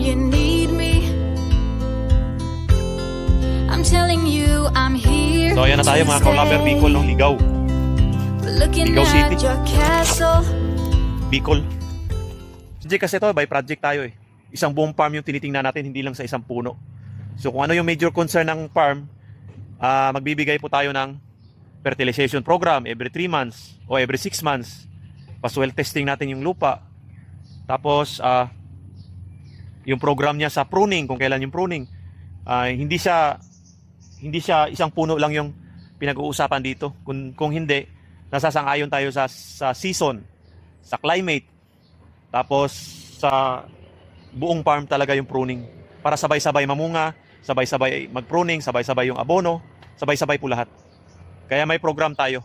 you need me. I'm telling you, I'm here. So ayan na tayo to mga kaulaber. Bicol ng Ligaw. Looking Ligaw City. at your castle. Bicol. Sige kasi ito, by project tayo eh. Isang buong farm yung tinitingnan natin, hindi lang sa isang puno. So kung ano yung major concern ng farm, ah, magbibigay po tayo ng fertilization program every 3 months o every 6 months. Pa-soil testing natin yung lupa. Tapos, ah, yung program niya sa pruning, kung kailan yung pruning. Ah, hindi siya hindi siya isang puno lang yung pinag-uusapan dito. Kung, kung hindi, nasasang-ayon tayo sa, sa season, sa climate, tapos sa buong farm talaga yung pruning. Para sabay-sabay mamunga, sabay-sabay mag-pruning, sabay-sabay yung abono, sabay-sabay po lahat. Kaya may program tayo.